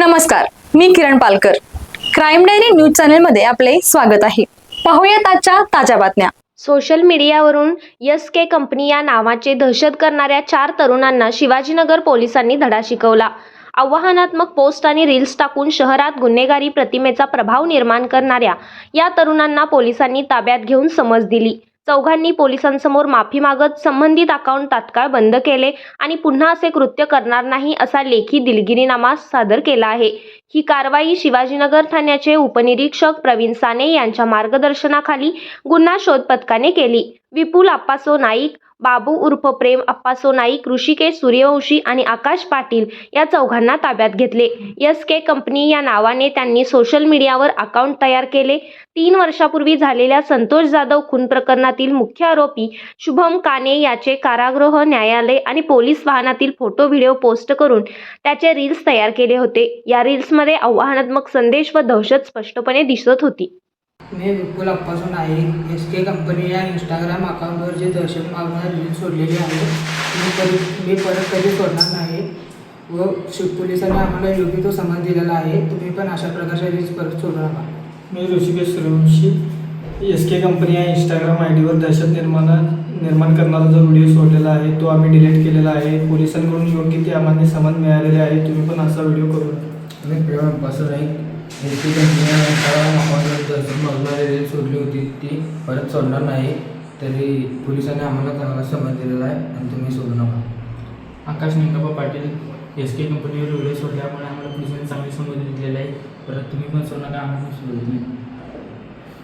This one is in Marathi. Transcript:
नमस्कार मी Kiran Palkar. Crime diary news चॅनलमध्ये आपले स्वागत आहे. पाहूयात आजच्या ताज्या बातम्या. सोशल मीडियावरून यस के कंपनी या नावाचे दहशत करणाऱ्या चार तरुणांना शिवाजीनगर पोलिसांनी धडा शिकवला. आव्हानात्मक पोस्ट आणि रील्स टाकून शहरात गुन्हेगारी प्रतिमेचा प्रभाव निर्माण करणाऱ्या या तरुणांना पोलिसांनी ताब्यात घेऊन समज दिली. चौघांनी पोलिसांसमोर माफी मागत संबंधित अकाउंट तात्काळ बंद केले आणि पुन्हा असे कृत्य करणार नाही असा लेखी दिलगिरीनामा सादर केला आहे. ही कारवाई शिवाजीनगर ठाण्याचे उपनिरीक्षक प्रवीण साने यांच्या मार्गदर्शनाखाली गुन्हा शोध पथकाने केली. विपुल आप्पासो नाईक बाबू उर्फ प्रेम अप्पासो नाईक ऋषिकेश सूर्यवंशी आणि आकाश पाटील या चौघांना ताब्यात घेतले. एस के कंपनी या नावाने त्यांनी सोशल मीडियावर अकाउंट तयार केले. तीन वर्षापूर्वी झालेल्या संतोष जाधव खून प्रकरणातील मुख्य आरोपी शुभम काने याचे कारागृह न्यायालय आणि पोलीस वाहनातील फोटो व्हिडिओ पोस्ट करून त्याचे रील्स तयार केले होते. या रील्समध्ये आव्हानात्मक संदेश व दहशत स्पष्टपणे दिसत होती. मी विपुल अप्पासून आहे. एस के कंपनी या इंस्टाग्राम अकाउंटवर जे दहशत मागणारे रील सोडलेले आहे मी परत मी परत कधी सोडणार नाही. व शिव पोलिसांनी आम्हाला योग्य तो समज दिलेला आहे. तुम्ही पण अशा प्रकारच्या रील्स परत सोडू नका. मी Rishikesh Suryavanshi S K company या इंस्टाग्राम आय डीवर दहशत निर्माण निर्माण करणारा जो व्हिडिओ सोडलेला आहे तो आम्ही डिलीट केलेला आहे. पोलिसांकडून योग्य ते आम्हाला समज मिळालेले आहे. तुम्ही पण असा व्हिडिओ करू नका. मी प्रेमपासून एक एस दर्शन सोडली होती ती परत सोडणार नाही तरी पोलिसांनी आम्हाला चांगला समज दिलेला आहे आणि तुम्ही सोडू नका आकाश निंगाबा पाटील एस के कंपनीवर व्हिडिओ सोडल्यामुळे आम्हाला पोलिसांनी चांगली समज दिलेली आहे. परत तुम्ही पण सोडू नका आम्ही पण सोडत नाही